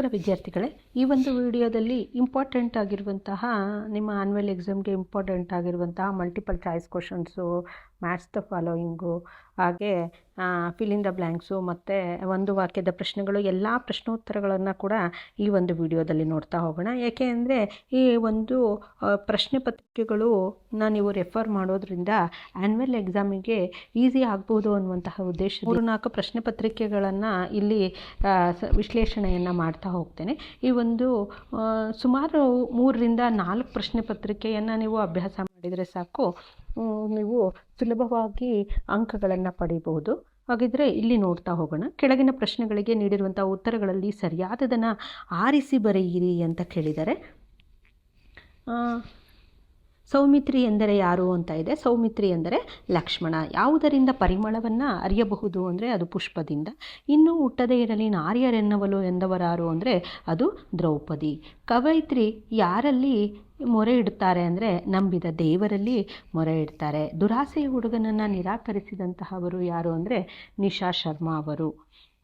ನಮಸ್ಕಾರ ವಿದ್ಯಾರ್ಥಿಗಳೇ, ಈ ಒಂದು ವಿಡಿಯೋದಲ್ಲಿ ಇಂಪಾರ್ಟೆಂಟ್ ಆಗಿರುವಂತಹ, ನಿಮ್ಮ ಆನ್ಯುವಲ್ ಎಕ್ಸಾಮ್ಗೆ ಇಂಪಾರ್ಟೆಂಟ್ ಆಗಿರುವಂತಹ multiple choice questions maths the following ಹಾಗೆ ಫಿಲ್ ಇನ್ ದ ಬ್ಲ್ಯಾಂಕ್ಸು ಮತ್ತು ಒಂದು ವಾಕ್ಯದ ಪ್ರಶ್ನೆಗಳು, ಎಲ್ಲ ಪ್ರಶ್ನೋತ್ತರಗಳನ್ನು ಕೂಡ ಈ ಒಂದು ವಿಡಿಯೋದಲ್ಲಿ ನೋಡ್ತಾ ಹೋಗೋಣ. ಏಕೆ ಅಂದರೆ, ಈ ಒಂದು ಪ್ರಶ್ನೆ ಪತ್ರಿಕೆಗಳು ನೀವು ರೆಫರ್ ಮಾಡೋದ್ರಿಂದ ಆ್ಯನ್ಯುವಲ್ ಎಕ್ಸಾಮಿಗೆ ಈಸಿ ಆಗ್ಬೋದು ಅನ್ನುವಂತಹ ಉದ್ದೇಶ ಮೂರು ನಾಲ್ಕು ಪ್ರಶ್ನೆ ಪತ್ರಿಕೆಗಳನ್ನು ಇಲ್ಲಿ ವಿಶ್ಲೇಷಣೆಯನ್ನು ಮಾಡ್ತಾ ಹೋಗ್ತೇನೆ. ಈ ಒಂದು ಸುಮಾರು ಮೂರರಿಂದ ನಾಲ್ಕು ಪ್ರಶ್ನೆ ಪತ್ರಿಕೆಯನ್ನು ನೀವು ಅಭ್ಯಾಸ ಮಾಡಿದರೆ ಸಾಕು. ನೀವು ಸುಲಭವಾಗಿ ಅಂಕಗಳನ್ನು ಪಡಿಬಹುದು. ಹಾಗಿದ್ರೆ ಇಲ್ಲಿ ನೋಡ್ತಾ ಹೋಗೋಣ. ಕೆಳಗಿನ ಪ್ರಶ್ನೆಗಳಿಗೆ ನೀಡಿರುವಂಥ ಉತ್ತರಗಳಲ್ಲಿ ಸರಿಯಾದದನ್ನು ಆರಿಸಿ ಬರೆಯಿರಿ ಅಂತ ಕೇಳಿದ್ದಾರೆ. ಸೌಮಿತ್ರಿ ಎಂದರೆ ಯಾರು ಅಂತ ಇದೆ. ಸೌಮಿತ್ರಿ ಎಂದರೆ ಲಕ್ಷ್ಮಣ. ಯಾವುದರಿಂದ ಪರಿಮಳವನ್ನು ಅರಿಯಬಹುದು ಅಂದರೆ ಅದು ಪುಷ್ಪದಿಂದ. ಇನ್ನೂ ಹುಟ್ಟದೇ ಇರಲಿ ನಾರ್ಯರೆನ್ನವಲು ಎಂದವರಾರು ಅಂದರೆ ಅದು ದ್ರೌಪದಿ. ಕವಯಿತ್ರಿ ಯಾರಲ್ಲಿ ಮೊರೆ ಇಡುತ್ತಾರೆ ಅಂದರೆ ನಂಬಿದ ದೇವರಲ್ಲಿ ಮೊರೆ ಇಡ್ತಾರೆ. ದುರಾಸೆಯ ಹುಡುಗನನ್ನು ನಿರಾಕರಿಸಿದಂತಹವರು ಯಾರು ಅಂದರೆ ನಿಶಾ ಶರ್ಮಾ ಅವರು.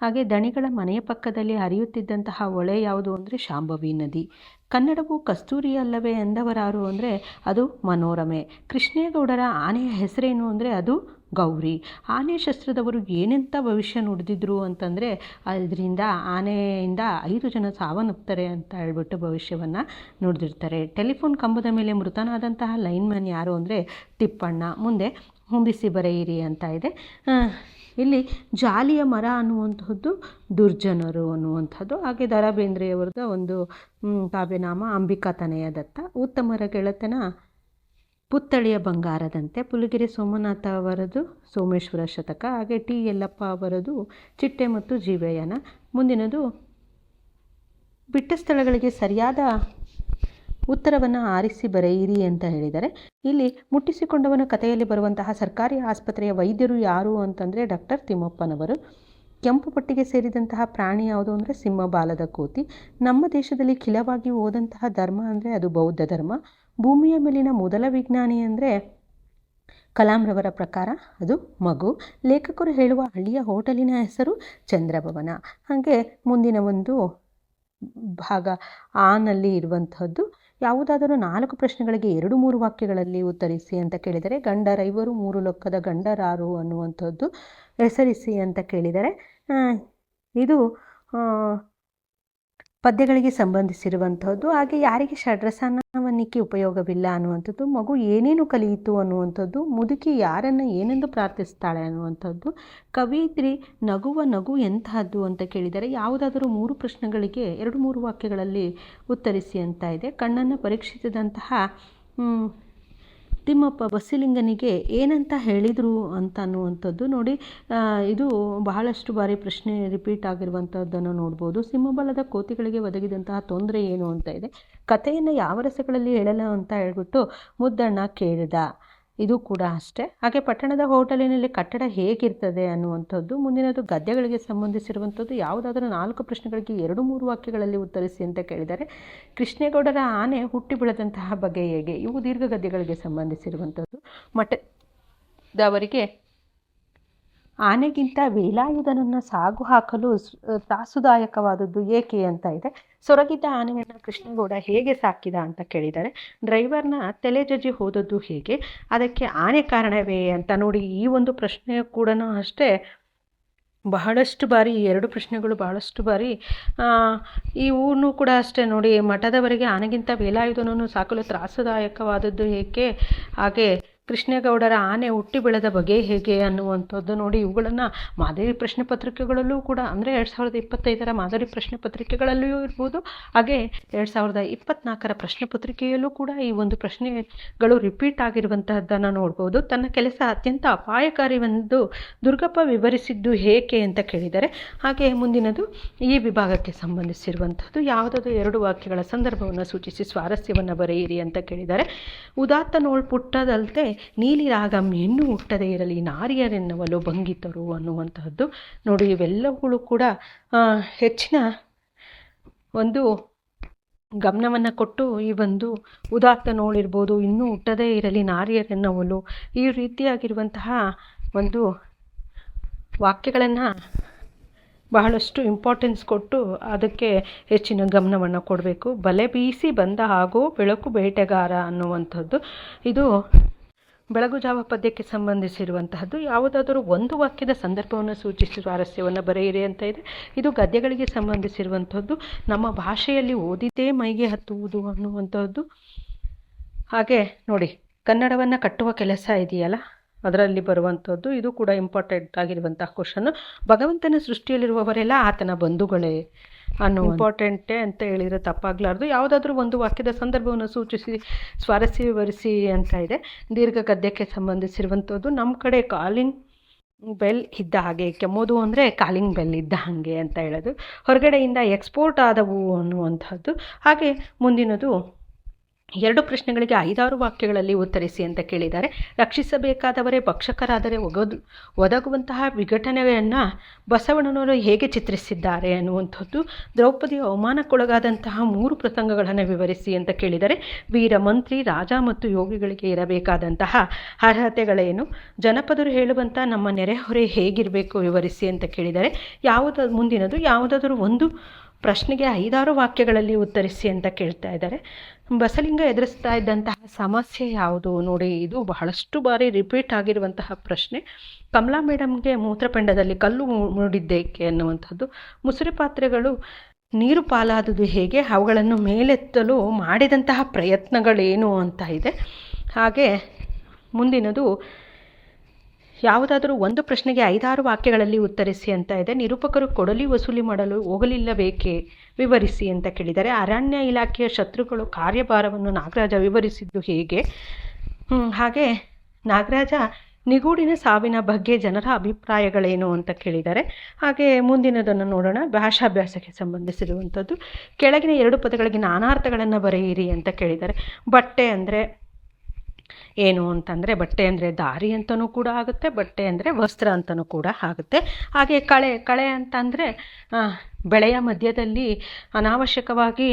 ಹಾಗೆ ದಣಿಗಳ ಮನೆಯ ಪಕ್ಕದಲ್ಲಿ ಹರಿಯುತ್ತಿದ್ದಂತಹ ಹೊಳೆ ಯಾವುದು ಅಂದರೆ ಶಾಂಭವಿ ನದಿ. ಕನ್ನಡವು ಕಸ್ತೂರಿ ಅಲ್ಲವೇ ಎಂದವರಾರು ಅಂದರೆ ಅದು ಮನೋರಮೆ. ಕೃಷ್ಣೇಗೌಡರ ಆನೆಯ ಹೆಸರೇನು ಅಂದರೆ ಅದು ಗೌರಿ. ಆನೆ ಶಸ್ತ್ರದವರು ಏನೆಂತ ಭವಿಷ್ಯ ನುಡಿದಿದ್ರು ಅಂತಂದರೆ ಅದರಿಂದ ಆನೆಯಿಂದ ಐದು ಜನ ಸಾವನ್ನಪ್ತಾರೆ ಅಂತ ಹೇಳ್ಬಿಟ್ಟು ಭವಿಷ್ಯವನ್ನು ನುಡಿದಿರ್ತಾರೆ. ಟೆಲಿಫೋನ್ ಕಂಬದ ಮೇಲೆ ಮೃತನಾದಂತಹ ಲೈನ್ಮ್ಯಾನ್ ಯಾರು ಅಂದರೆ ತಿಪ್ಪಣ್ಣ. ಮುಂದೆ ಹೊಂದಿಸಿ ಬರೆಯಿರಿ ಅಂತ ಇದೆ. ಇಲ್ಲಿ ಜಾಲಿಯ ಮರ ಅನ್ನುವಂಥದ್ದು ದುರ್ಜನರು ಅನ್ನುವಂಥದ್ದು ಹಾಗೆ ದ ರಾ ಬೇಂದ್ರೆಯವರದ ಒಂದು ಕಾವ್ಯನಾಮ ಅಂಬಿಕಾ ತನಯ ದತ್ತ. ಉತ್ತಮರ ಗೆಳತನ ಪುತ್ತಳಿಯ ಬಂಗಾರದಂತೆ. ಪುಲಿಗೆರೆ ಸೋಮನಾಥ ಅವರದು ಸೋಮೇಶ್ವರ ಶತಕ. ಹಾಗೆ ಟಿ. ಯಲ್ಲಪ್ಪ ಅವರದು ಚಿಟ್ಟೆ ಮತ್ತು ಜೀವಯಾನ. ಮುಂದಿನದು ಬಿಟ್ಟ ಸ್ಥಳಗಳಿಗೆ ಸರಿಯಾದ ಉತ್ತರವನ್ನು ಆರಿಸಿ ಬರೆಯಿರಿ ಅಂತ ಹೇಳಿದರೆ ಇಲ್ಲಿ ಮುಟ್ಟಿಸಿಕೊಂಡವನ ಕಥೆಯಲ್ಲಿ ಬರುವಂತಹ ಸರ್ಕಾರಿ ಆಸ್ಪತ್ರೆಯ ವೈದ್ಯರು ಯಾರು ಅಂತಂದರೆ ಡಾಕ್ಟರ್ ತಿಮ್ಮಪ್ಪನವರು. ಕೆಂಪು ಪಟ್ಟಿಗೆ ಸೇರಿದಂತಹ ಪ್ರಾಣಿ ಯಾವುದು ಅಂದರೆ ಸಿಂಹ ಬಾಲದ ಕೋತಿ. ನಮ್ಮ ದೇಶದಲ್ಲಿ ಖಿಲವಾಗಿ ಹೋದಂತಹ ಧರ್ಮ ಅಂದರೆ ಅದು ಬೌದ್ಧ ಧರ್ಮ. ಭೂಮಿಯ ಮೇಲಿನ ಮೊದಲ ವಿಜ್ಞಾನಿ ಅಂದರೆ ಕಲಾಂರವರ ಪ್ರಕಾರ ಅದು ಮಗು. ಲೇಖಕರು ಹೇಳುವ ಹಳ್ಳಿಯ ಹೋಟೆಲಿನ ಹೆಸರು ಚಂದ್ರಭವನ. ಹಾಗೆ ಮುಂದಿನ ಒಂದು ಭಾಗ ಆನಲ್ಲಿ ಇರುವಂತಹದ್ದು ಯಾವುದಾದರೂ ನಾಲ್ಕು ಪ್ರಶ್ನೆಗಳಿಗೆ ಎರಡು ಮೂರು ವಾಕ್ಯಗಳಲ್ಲಿ ಉತ್ತರಿಸಿ ಅಂತ ಕೇಳಿದರೆ ಗಂಡರೈವರು ಮೂರು ಲೊಕ್ಕದ ಗಂಡರಾರು ಅನ್ನುವಂಥದ್ದು ಹೆಸರಿಸಿ ಅಂತ ಕೇಳಿದರೆ ಇದು ಪದ್ಯಗಳಿಗೆ ಸಂಬಂಧಿಸಿರುವಂಥದ್ದು, ಹಾಗೆ ಯಾರಿಗೆ ಷಡ್ರಸಾನ್ನವನ್ನಿಕೆ ಉಪಯೋಗವಿಲ್ಲ ಅನ್ನುವಂಥದ್ದು, ಮಗು ಏನೇನು ಕಲಿಯಿತು ಅನ್ನುವಂಥದ್ದು, ಮುದುಕಿ ಯಾರನ್ನು ಏನೆಂದು ಪ್ರಾರ್ಥಿಸ್ತಾಳೆ ಅನ್ನುವಂಥದ್ದು, ಕವಿತ್ರಿ ನಗುವ ನಗು ಎಂತಹದ್ದು ಅಂತ ಕೇಳಿದರೆ ಯಾವುದಾದರೂ ಮೂರು ಪ್ರಶ್ನೆಗಳಿಗೆ ಎರಡು ಮೂರು ವಾಕ್ಯಗಳಲ್ಲಿ ಉತ್ತರಿಸಿ ಅಂತ ಇದೆ. ಕಣ್ಣನ್ನು ಪರೀಕ್ಷಿಸಿದಂತಹ ತಿಮ್ಮಪ್ಪ ಬಸ್ಸಿಲಿಂಗನಿಗೆ ಏನಂತ ಹೇಳಿದರು ಅಂತ ಅನ್ನುವಂಥದ್ದು ನೋಡಿ ಇದು ಬಹಳಷ್ಟು ಬಾರಿ ಪ್ರಶ್ನೆ ರಿಪೀಟ್ ಆಗಿರುವಂಥದ್ದನ್ನು ನೋಡ್ಬೋದು. ಸಿಂಹಬಲದ ಕೋತಿಗಳಿಗೆ ಒದಗಿದಂತಹ ತೊಂದರೆ ಏನು ಅಂತ ಇದೆ. ಕಥೆಯನ್ನು ಯಾವ ರಸಗಳಲ್ಲಿ ಹೇಳಲು ಅಂತ ಹೇಳ್ಬಿಟ್ಟು ಮುದ್ದಣ್ಣ ಕೇಳಿದ. ಇದು ಕೂಡ ಅಷ್ಟೇ. ಹಾಗೆ ಪಟ್ಟಣದ ಹೋಟೆಲಿನಲ್ಲಿ ಕಟ್ಟಡ ಹೇಗಿರ್ತದೆ ಅನ್ನುವಂಥದ್ದು, ಮುಂದಿನದು ಗದ್ಯಗಳಿಗೆ ಸಂಬಂಧಿಸಿರುವಂಥದ್ದು ಯಾವುದಾದರೂ ನಾಲ್ಕು ಪ್ರಶ್ನೆಗಳಿಗೆ ಎರಡು ಮೂರು ವಾಕ್ಯಗಳಲ್ಲಿ ಉತ್ತರಿಸಿ ಅಂತ ಕೇಳಿದರೆ, ಕೃಷ್ಣೇಗೌಡರ ಆನೆ ಹುಟ್ಟಿ ಬೆಳೆದಂತಹ ಬಗೆ ಹೇಗೆ? ಇವು ದೀರ್ಘ ಗದ್ಯಗಳಿಗೆ ಸಂಬಂಧಿಸಿರುವಂಥದ್ದು. ಮಠದವರಿಗೆ ಆನೆಗಿಂತ ವೇಲಾಯುಧನನ್ನು ಸಾಗು ಹಾಕಲು ತ್ರಾಸುದಾಯಕವಾದದ್ದು ಏಕೆ ಅಂತ ಇದೆ. ಸೊರಗಿದ್ದ ಆನೆಯನ್ನು ಕೃಷ್ಣಗೌಡ ಹೇಗೆ ಸಾಕಿದ ಅಂತ ಕೇಳಿದ್ದಾರೆ ಡ್ರೈವರ್ನ ತಲೆ ಜಜ್ಜಿ ಹೋದದ್ದು ಹೇಗೆ? ಅದಕ್ಕೆ ಆನೆ ಕಾರಣವೇ ಅಂತ ನೋಡಿ ಈ ಒಂದು ಪ್ರಶ್ನೆ ಕೂಡ ಅಷ್ಟೇ. ಬಹಳಷ್ಟು ಬಾರಿ, ಎರಡು ಪ್ರಶ್ನೆಗಳು ಬಹಳಷ್ಟು ಬಾರಿ ಈ ಇವನು ಕೂಡ ಅಷ್ಟೇ ನೋಡಿ ಮಠದವರೆಗೆ ಆನೆಗಿಂತ ವೇಲಾಯುಧನನ್ನು ಸಾಕಲು ತ್ರಾಸದಾಯಕವಾದದ್ದು ಏಕೆ? ಹಾಗೆ ಕೃಷ್ಣೇಗೌಡರ ಆನೆ ಹುಟ್ಟಿ ಬೆಳೆದ ಬಗೆ ಹೇಗೆ ಅನ್ನುವಂಥದ್ದು ನೋಡಿ ಇವುಗಳನ್ನು ಮಾದರಿ ಪ್ರಶ್ನೆ ಪತ್ರಿಕೆಗಳಲ್ಲೂ ಕೂಡ, ಅಂದರೆ ಎರಡು ಸಾವಿರದ ಇಪ್ಪತ್ತೈದರ ಮಾದರಿ ಪ್ರಶ್ನೆ ಪತ್ರಿಕೆಗಳಲ್ಲಿಯೂ ಇರ್ಬೋದು, ಹಾಗೆ ಎರಡು ಸಾವಿರದ ಇಪ್ಪತ್ನಾಲ್ಕರ ಪ್ರಶ್ನೆ ಪತ್ರಿಕೆಯಲ್ಲೂ ಕೂಡ ಈ ಒಂದು ಪ್ರಶ್ನೆಗಳು ರಿಪೀಟ್ ಆಗಿರುವಂತಹದ್ದನ್ನು ನೋಡ್ಬೋದು. ತನ್ನ ಕೆಲಸ ಅತ್ಯಂತ ಅಪಾಯಕಾರಿವೆಂದು ದುರ್ಗಪ್ಪ ವಿವರಿಸಿದ್ದು ಹೇಗೆ ಅಂತ ಕೇಳಿದ್ದಾರೆ ಹಾಗೆ ಮುಂದಿನದು ಈ ವಿಭಾಗಕ್ಕೆ ಸಂಬಂಧಿಸಿರುವಂಥದ್ದು ಯಾವುದಾದ್ರು ಎರಡು ವಾಕ್ಯಗಳ ಸಂದರ್ಭವನ್ನು ಸೂಚಿಸಿ, ಸ್ವಾರಸ್ಯವನ್ನು ಬರೆಯಿರಿ ಅಂತ ಕೇಳಿದ್ದಾರೆ ಉದಾತ್ತ ನೋಳ್ ಪುಟ್ಟದಲ್ತೆ ನೀಲಿ ರಾಗಂ ಹೆಣ್ಣು ಹುಟ್ಟದೇ ಇರಲಿ ನಾರಿಯರೆನ್ನುವಲು ಭಂಗಿತರು ಅನ್ನುವಂತಹದ್ದು. ನೋಡಿ, ಇವೆಲ್ಲವುಗಳು ಕೂಡ ಹೆಚ್ಚಿನ ಒಂದು ಗಮನವನ್ನು ಕೊಟ್ಟು ಈ ಒಂದು ಉದಾತ್ತ ನೋಡಿರ್ಬೋದು ಇನ್ನೂ ಹುಟ್ಟದೇ ಇರಲಿ ನಾರಿಯರೆನ್ನುವಲು ಈ ರೀತಿಯಾಗಿರುವಂತಹ ಒಂದು ವಾಕ್ಯಗಳನ್ನು ಬಹಳಷ್ಟು ಇಂಪಾರ್ಟೆನ್ಸ್ ಕೊಟ್ಟು ಅದಕ್ಕೆ ಹೆಚ್ಚಿನ ಗಮನವನ್ನು ಕೊಡಬೇಕು. ಬಲೆ ಬೀಸಿ ಬಂದ ಹಾಗೂ ಬೆಳಕು ಬೇಟೆಗಾರ ಅನ್ನುವಂಥದ್ದು ಇದು ಬೆಳಗು ಜಾವ ಪದ್ಯಕ್ಕೆ ಸಂಬಂಧಿಸಿರುವಂತಹದ್ದು ಯಾವುದಾದರೂ ಒಂದು ವಾಕ್ಯದ ಸಂದರ್ಭವನ್ನು ಸೂಚಿಸಿ ಸ್ವಾರಸ್ಯವನ್ನು ಬರೆಯಿರಿ ಅಂತ ಇದೆ. ಇದು ಗದ್ಯಗಳಿಗೆ ಸಂಬಂಧಿಸಿರುವಂಥದ್ದು ನಮ್ಮ ಭಾಷೆಯಲ್ಲಿ ಓದಿದ್ದೇ ಮೈಗೆ ಹತ್ತುವುದು ಅನ್ನುವಂಥದ್ದು ಹಾಗೆ ನೋಡಿ, ಕನ್ನಡವನ್ನು ಕಟ್ಟುವ ಕೆಲಸ ಇದೆಯಲ್ಲ? ಅದರಲ್ಲಿ ಬರುವಂಥದ್ದು ಇದು ಕೂಡ ಇಂಪಾರ್ಟೆಂಟ್ ಆಗಿರುವಂತಹ ಕ್ವಶನ್ನು ಭಗವಂತನ ಸೃಷ್ಟಿಯಲ್ಲಿರುವವರೆಲ್ಲ ಆತನ ಬಂಧುಗಳೇ. ಅನ್ನೋ ಇಂಪಾರ್ಟೆಂಟೇ ಅಂತ ಹೇಳಿದರೆ ತಪ್ಪಾಗಲಾರ್ದು. ಯಾವುದಾದ್ರೂ ಒಂದು ವಾಕ್ಯದ ಸಂದರ್ಭವನ್ನು ಸೂಚಿಸಿ, ಸ್ವಾರಸ್ಯ ವಿವರಿಸಿ ಅಂತ ಇದೆ. ದೀರ್ಘ ಗದ್ಯಕ್ಕೆ ಸಂಬಂಧಿಸಿರುವಂಥದ್ದು ನಮ್ಮ ಕಡೆ ಕಾಲಿಂಗ್ ಬೆಲ್ ಇದ್ದ ಹಾಗೆ, ಕೆಮ್ಮೋದು ಅಂದರೆ ಕಾಲಿಂಗ್ ಬೆಲ್ ಇದ್ದ ಹಾಗೆ ಅಂತ ಹೇಳೋದು. ಹೊರಗಡೆಯಿಂದ ಎಕ್ಸ್ಪೋರ್ಟ್ ಆದವು ಅನ್ನುವಂಥದ್ದು. ಹಾಗೆ ಮುಂದಿನದು ಎರಡು ಪ್ರಶ್ನೆಗಳಿಗೆ ಐದಾರು ವಾಕ್ಯಗಳಲ್ಲಿ ಉತ್ತರಿಸಿ ಅಂತ ಕೇಳಿದ್ದಾರೆ. ರಕ್ಷಿಸಬೇಕಾದವರೇ ಭಕ್ಷಕರಾದರೆ ಒಗದು, ಒದಗುವಂತಹ ವಿಘಟನೆಯನ್ನು ಬಸವಣ್ಣನವರು ಹೇಗೆ ಚಿತ್ರಿಸಿದ್ದಾರೆ ಅನ್ನುವಂಥದ್ದು, ದ್ರೌಪದಿಯ ಅವಮಾನಕ್ಕೊಳಗಾದಂತಹ ಮೂರು ಪ್ರಸಂಗಗಳನ್ನು ವಿವರಿಸಿ ಅಂತ ಕೇಳಿದರೆ, ವೀರ ಮಂತ್ರಿ, ರಾಜ ಮತ್ತು ಯೋಗಿಗಳಿಗೆ ಇರಬೇಕಾದಂತಹ ಅರ್ಹತೆಗಳೇನು? ಜನಪದರು ಹೇಳುವಂಥ ನಮ್ಮ ನೆರೆಹೊರೆ ಹೇಗಿರಬೇಕು ವಿವರಿಸಿ ಅಂತ ಕೇಳಿದರೆ, ಯಾವುದ ಮುಂದಿನದು? ಯಾವುದಾದರೂ ಒಂದು ಪ್ರಶ್ನೆಗೆ ಐದಾರು ವಾಕ್ಯಗಳಲ್ಲಿ ಉತ್ತರಿಸಿ ಅಂತ ಕೇಳ್ತಾ ಇದ್ದಾರೆ. ಬಸಲಿಂಗ ಎದುರಿಸ್ತಾ ಇದ್ದಂತಹ ಸಮಸ್ಯೆ ಯಾವುದು ನೋಡಿ, ಇದು ಬಹಳಷ್ಟು ಬಾರಿ ರಿಪೀಟ್ ಆಗಿರುವಂತಹ ಪ್ರಶ್ನೆ. ಕಮಲಾ ಮೇಡಮ್ಗೆ ಮೂತ್ರಪಿಂಡದಲ್ಲಿ ಕಲ್ಲು ಮೂಡಿದ್ದೇಕೆ ಅನ್ನುವಂಥದ್ದು. ಮುಸುರೆ ಪಾತ್ರೆಗಳು ನೀರು ಪಾಲಾದುದು ಹೇಗೆ, ಅವುಗಳನ್ನು ಮೇಲೆತ್ತಲು ಮಾಡಿದಂತಹ ಪ್ರಯತ್ನಗಳೇನು ಅಂತ ಇದೆ. ಹಾಗೆ ಮುಂದಿನದು ಯಾವುದಾದರೂ ಒಂದು ಪ್ರಶ್ನೆಗೆ ಐದಾರು ವಾಕ್ಯಗಳಲ್ಲಿ ಉತ್ತರಿಸಿ ಅಂತ ಇದೆ. ನಿರೂಪಕರು ಕೊಡಲಿ ವಸೂಲಿ ಮಾಡಲು ಹೋಗಲಿಲ್ಲಬೇಕೆ ವಿವರಿಸಿ ಅಂತ ಕೇಳಿದ್ದಾರೆ ಅರಣ್ಯ ಇಲಾಖೆಯ ಶತ್ರುಗಳು ಕಾರ್ಯಭಾರವನ್ನು ನಾಗರಾಜ ವಿವರಿಸಿದ್ದು ಹೇಗೆ? ಹಾಗೆ ನಾಗರಾಜ, ನಿಗೂಡಿನ ಸಾವಿನ ಬಗ್ಗೆ ಜನರ ಅಭಿಪ್ರಾಯಗಳೇನು ಅಂತ ಕೇಳಿದ್ದಾರೆ ಹಾಗೆ ಮುಂದಿನದನ್ನು ನೋಡೋಣ. ಭಾಷಾಭ್ಯಾಸಕ್ಕೆ ಸಂಬಂಧಿಸಿರುವಂಥದ್ದು. ಕೆಳಗಿನ ಎರಡು ಪದಗಳಿಗೆ ನಾನಾರ್ಥಗಳನ್ನು ಬರೆಯಿರಿ ಅಂತ ಕೇಳಿದ್ದಾರೆ ಬಟ್ಟೆ ಅಂದರೆ ಏನು ಅಂತಂದರೆ ಬಟ್ಟೆ ಅಂದರೆ ದಾರಿ ಅಂತಲೂ ಕೂಡ ಆಗುತ್ತೆ, ಬಟ್ಟೆ ಅಂದರೆ ವಸ್ತ್ರ ಅಂತಲೂ ಕೂಡ ಆಗುತ್ತೆ. ಹಾಗೆ ಕಳೆ ಕಳೆ ಅಂತಂದರೆ ಬೆಳೆಯ ಮಧ್ಯದಲ್ಲಿ ಅನಾವಶ್ಯಕವಾಗಿ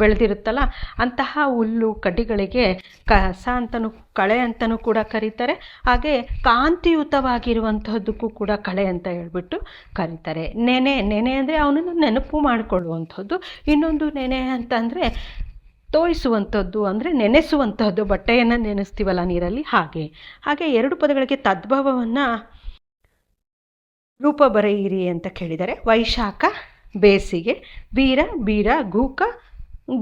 ಬೆಳೆದಿರುತ್ತಲ್ಲ, ಅಂತಹ ಹುಲ್ಲು ಕಡ್ಡಿಗಳಿಗೆ ಕಸ ಅಂತಲೂ ಕಳೆ ಅಂತಲೂ ಕೂಡ ಕರೀತಾರೆ. ಹಾಗೆ ಕಾಂತಿಯುತವಾಗಿರುವಂತಹದ್ದಕ್ಕೂ ಕೂಡ ಕಳೆ ಅಂತ ಹೇಳ್ಬಿಟ್ಟು ಕರೀತಾರೆ. ನೆನೆ ನೆನೆ ಅಂದರೆ ಅವನನ್ನು ನೆನಪು ಮಾಡಿಕೊಳ್ಳುವಂಥದ್ದು ಇನ್ನೊಂದು ನೆನೆ ಅಂತಂದರೆ ತೋಯಿಸುವಂಥದ್ದು ಅಂದರೆ ನೆನೆಸುವಂಥದ್ದು, ಬಟ್ಟೆಯನ್ನು ನೆನೆಸ್ತೀವಲ್ಲ ನೀರಲ್ಲಿ? ಹಾಗೆ. ಹಾಗೆ ಎರಡು ಪದಗಳಿಗೆ ತದ್ಭವವನ್ನು ರೂಪ ಬರೆಯಿರಿ ಅಂತ ಕೇಳಿದರೆ, ವೈಶಾಖ, ಬೇಸಿಗೆ ಬೀರ ಬೀರ, ಗೂಕ